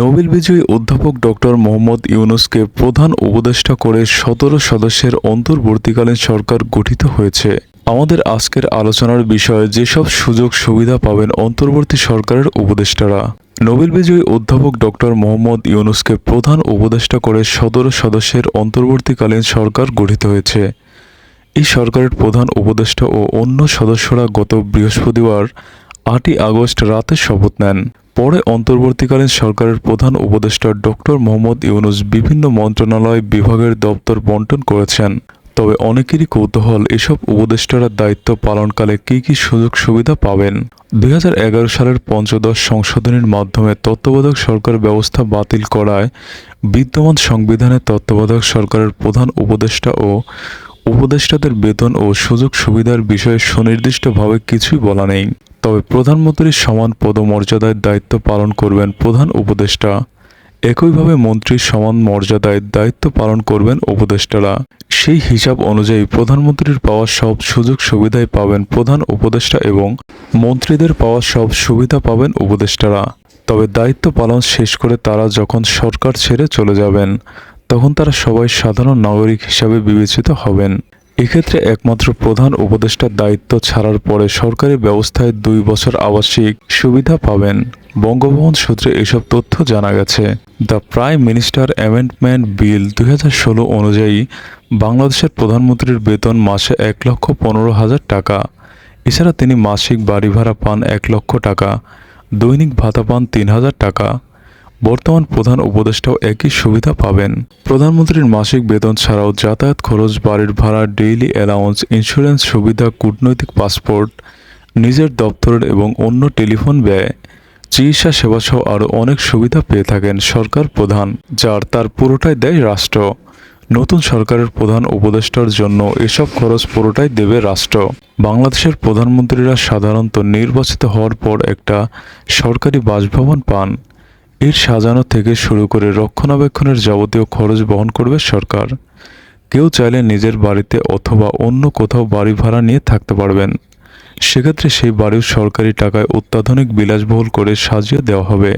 Nobel বিজয়ী অধ্যাপক doctor Mohammad ইউনুসকে প্রধান উপদেষ্টা করে সতেরো সদস্যের অন্তর্বর্তীকালীন সরকার গঠিত হয়েছে। আমাদের আজকের আলোচনার বিষয়ে যেসব সুযোগ সুবিধা পাবেন অন্তর্বর্তী সরকারের উপদেষ্টারা। নোবেল বিজয়ী অধ্যাপক ডক্টর মোহাম্মদ ইউনুসকে প্রধান উপদেষ্টা করে সতেরো সদস্যের অন্তর্বর্তীকালীন সরকার গঠিত হয়েছে। এই সরকারের প্রধান উপদেষ্টা ও অন্য সদস্যরা গত বৃহস্পতিবার আটই আগস্ট রাতে শপথ নেন। পরে অন্তর্বর্তীকালীন সরকারের প্রধান উপদেষ্টা ডক্টর মোহাম্মদ ইউনুস বিভিন্ন মন্ত্রণালয় বিভাগের দপ্তর বন্টন করেছেন। তবে অনেকেরই কৌতূহল, এসব উপদেষ্টারা দায়িত্ব পালনকালে কী কী সুযোগ সুবিধা পাবেন? দু হাজার এগারো সালের পঞ্চদশ সংশোধনীর মাধ্যমে তত্ত্বাবধায়ক সরকার ব্যবস্থা বাতিল করায় বিদ্যমান সংবিধানে তত্ত্বাবধায়ক সরকারের প্রধান উপদেষ্টা ও উপদেষ্টাদের বেতন ও সুযোগ সুবিধার বিষয়ে সুনির্দিষ্টভাবে কিছুই বলা নেই। তবে প্রধানমন্ত্রীর সমান পদমর্যাদায় দায়িত্ব পালন করবেন প্রধান উপদেষ্টা। একইভাবে মন্ত্রীর সমান মর্যাদায় দায়িত্ব পালন করবেন উপদেষ্টারা। সেই হিসাব অনুযায়ী প্রধানমন্ত্রীর পাওয়া সব সুযোগ সুবিধাই পাবেন প্রধান উপদেষ্টা এবং মন্ত্রীদের পাওয়া সব সুবিধা পাবেন উপদেষ্টারা। তবে দায়িত্ব পালন শেষ করে তারা যখন সরকার ছেড়ে চলে যাবেন তখন তারা সবাই সাধারণ নাগরিক হিসাবে বিবেচিত হবেন। এক্ষেত্রে একমাত্র প্রধান উপদেষ্টার দায়িত্ব ছাড়ার পরে সরকারি ব্যবস্থায় দুই বছর আবাসিক সুবিধা পাবেন। বঙ্গভবন সূত্রে এসব তথ্য জানা গেছে। The prime minister amendment bill দুই হাজার ষোলো অনুযায়ী বাংলাদেশের প্রধানমন্ত্রীর বেতন মাসে এক লক্ষ পনেরো হাজার টাকা। এছাড়া তিনি মাসিক বাড়ি ভাড়া পান এক লক্ষ টাকা, দৈনিক ভাতা পান তিন হাজার টাকা। বর্তমান প্রধান উপদেষ্টাও একই সুবিধা পাবেন। প্রধানমন্ত্রীর মাসিক বেতন ছাড়াও যাতায়াত খরচ, বাড়ির ভাড়া, ডেইলি অ্যালাউন্স, ইন্স্যুরেন্স সুবিধা, কূটনৈতিক পাসপোর্ট, নিজের দপ্তরের এবং অন্য টেলিফোন ব্যয়, চিকিৎসা সেবা সহ আরও অনেক সুবিধা পেয়ে থাকেন সরকার প্রধান, যার তার পুরোটাই দেয় রাষ্ট্র। নতুন সরকারের প্রধান উপদেষ্টার জন্য এসব খরচ পুরোটাই দেবে রাষ্ট্র। বাংলাদেশের প্রধানমন্ত্রীরা সাধারণত নির্বাচিত হওয়ার পর একটা সরকারি বাসভবন পান। এর সাজানো থেকে শুরু করে রক্ষণাবেক্ষণের যাবতীয় খরচ বহন করবে সরকার। কেউ চাইলে নিজের বাড়িতে অথবা অন্য কোথাও বাড়ি ভাড়া নিয়ে থাকতে পারবেন। সেক্ষেত্রে সেই বাড়িও সরকারি টাকায় অত্যাধুনিক বিলাসবহুল করে সাজিয়ে দেওয়া হবে।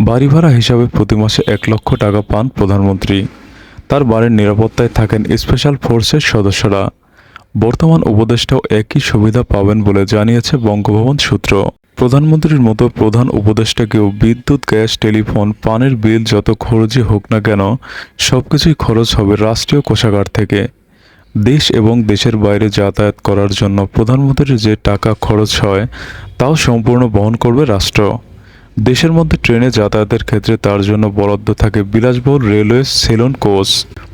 বাড়ি ভাড়া হিসাবে প্রতি মাসে এক লক্ষ টাকা পান প্রধানমন্ত্রী। তার বাড়ির নিরাপত্তায় থাকেন স্পেশাল ফোর্সের সদস্যরা। বর্তমান উপদেষ্টাও একই সুবিধা পাবেন বলে জানিয়েছে বঙ্গভবন সূত্র। প্রধানমন্ত্রীর মতো প্রধান উপদেষ্টাকেও বিদ্যুৎ, গ্যাস, টেলিফোন, পানির বিল যত খরচই হোক না কেন, সবকিছুই খরচ হবে রাষ্ট্রীয় কোষাগার থেকে। দেশ এবং দেশের বাইরে যাতায়াত করার জন্য প্রধানমন্ত্রীর যে টাকা খরচ হয়, তাও সম্পূর্ণ বহন করবে রাষ্ট্র। দেশের মধ্যে ট্রেনে যাতায়াতের ক্ষেত্রে তার জন্য বরাদ্দ থাকে বিলাসবহুল রেলওয়ে সেলন কোচ।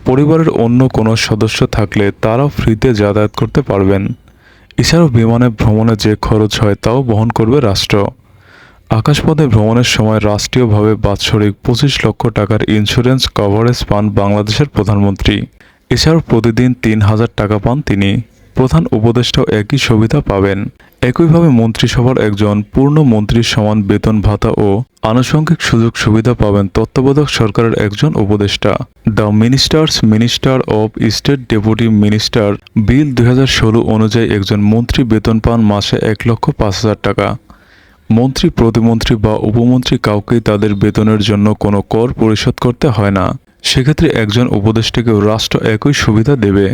পরিবারের অন্য কোনো সদস্য থাকলে তারাও ফ্রিতে যাতায়াত করতে পারবেন। এছাড়াও বিমানে ভ্রমণে যে খরচ হয় তাও বহন করবে রাষ্ট্র। আকাশপথে ভ্রমণের সময় রাষ্ট্রীয়ভাবে বাৎসরিক পঁচিশ লক্ষ টাকার ইন্স্যুরেন্স কভারেজ পান বাংলাদেশের প্রধানমন্ত্রী। এছাড়াও প্রতিদিন তিন হাজার টাকা পান তিনি। প্রধান উপদেষ্টাও একই সুবিধা পাবেন। একইভাবে মন্ত্রিসভার একজন পূর্ণ মন্ত্রীর সমান বেতন ভাতা ও আনুষঙ্গিক সুযোগ সুবিধা পাবেন তত্ত্বাবধায়ক সরকারের একজন উপদেষ্টা। The ministers minister of state deputy minister bill দু হাজার ষোলো অনুযায়ী একজন মন্ত্রী বেতন পান মাসে এক লক্ষ পাঁচ হাজার টাকা। মন্ত্রী, প্রতিমন্ত্রী বা উপমন্ত্রী কাউকেই তাদের বেতনের জন্য কোনো কর পরিশোধ করতে হয় না। সেক্ষেত্রে একজন উপদেষ্টাকেও রাষ্ট্র একই সুবিধা দেবে।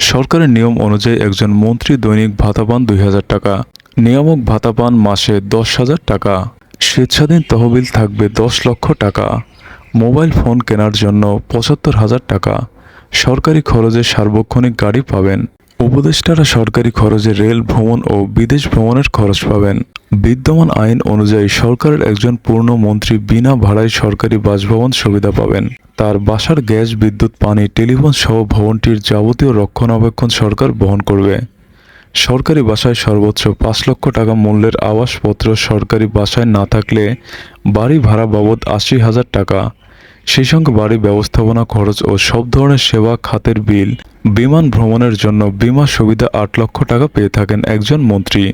সরকারের নিয়ম অনুযায়ী একজন মন্ত্রী দৈনিক ভাতা পান দুই হাজার টাকা, নিয়ামক ভাতা পান মাসে দশ হাজার টাকা, স্বেচ্ছাধীন তহবিল থাকবে দশ লক্ষ টাকা, মোবাইল ফোন কেনার জন্য পঁচাত্তর হাজার টাকা, সরকারি খরচে সার্বক্ষণিক গাড়ি পাবেন। উপদেষ্টারা সরকারি খরচে রেল ভ্রমণ ও বিদেশ ভ্রমণের খরচ পাবেন। বিদ্যমান আইন অনুযায়ী সরকারের একজন পূর্ণ মন্ত্রী বিনা ভাড়ায় সরকারি বাসভবন সুবিধা পাবেন। তার বাসার গ্যাস, বিদ্যুৎ, পানি, টেলিফোন সহ ভবনটির যাবতীয় রক্ষণাবেক্ষণ সরকার বহন করবে। সরকারি বাসায় সর্বোচ্চ পাঁচ লক্ষ টাকা মূল্যের আবাসপত্র সরকারি বাসায় না থাকলে বাড়ি ভাড়া বাবদ আশি হাজার টাকা। সেই সঙ্গে বাড়ি ব্যবস্থাপনা খরচ ও সব ধরনের সেবা, খাতের বিল, বিমান ভ্রমণের জন্য বিমা সুবিধা আট লক্ষ টাকা পেয়ে থাকেন একজন মন্ত্রী।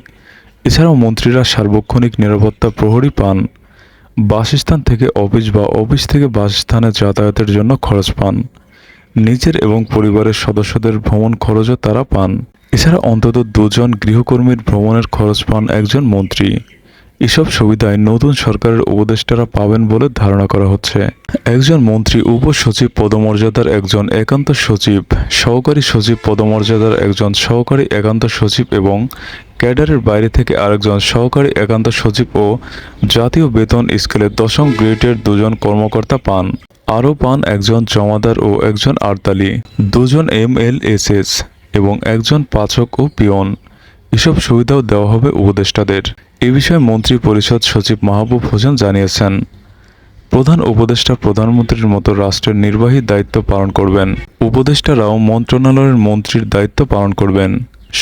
এছাড়াও মন্ত্রীরা সার্বক্ষণিক নিরাপত্তা প্রহরী পান, বাসস্থান থেকে অফিস বা অফিস থেকে বাসস্থানে যাতায়াতের জন্য খরচ পান, নিজের এবং পরিবারের সদস্যদের ভ্রমণ খরচও তারা পান। এছাড়া অন্তত দুজন গৃহকর্মীর ভ্রমণের খরচ পান একজন মন্ত্রী। এসব সুবিধায় নতুন সরকারের উপদেষ্টারা পাবেন বলে ধারণা করা হচ্ছে। একজন মন্ত্রী উপসচিব পদমর্যাদার একজন একান্ত সচিব, সহকারী সচিব পদমর্যাদার একজন সহকারী একান্ত সচিব এবং ক্যাডারের বাইরে থেকে আরেকজন সহকারী একান্ত সচিব ও জাতীয় বেতন স্কেলের দশম গ্রেডের দুজন কর্মকর্তা পান। আরও পান একজন জমাদার ও একজন আর্তালি, দুজন এম এল এস এস এবং একজন পাচক ও পিয়ন। এসব সুবিধাও দেওয়া হবে উপদেষ্টাদের। এ বিষয়ে মন্ত্রী পরিষদ সচিব মাহবুব হোসেন জানিয়েছেন। প্রধান উপদেষ্টা প্রধানমন্ত্রীর মতো রাষ্ট্রের নির্বাহী দায়িত্ব পালন করবেন। উপদেষ্টারাও মন্ত্রণালয়ের মন্ত্রীর দায়িত্ব পালন করবেন।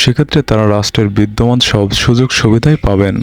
সেক্ষেত্রে তারা রাষ্ট্রের বিদ্যমান সব সুযোগ সুবিধাই পাবেন।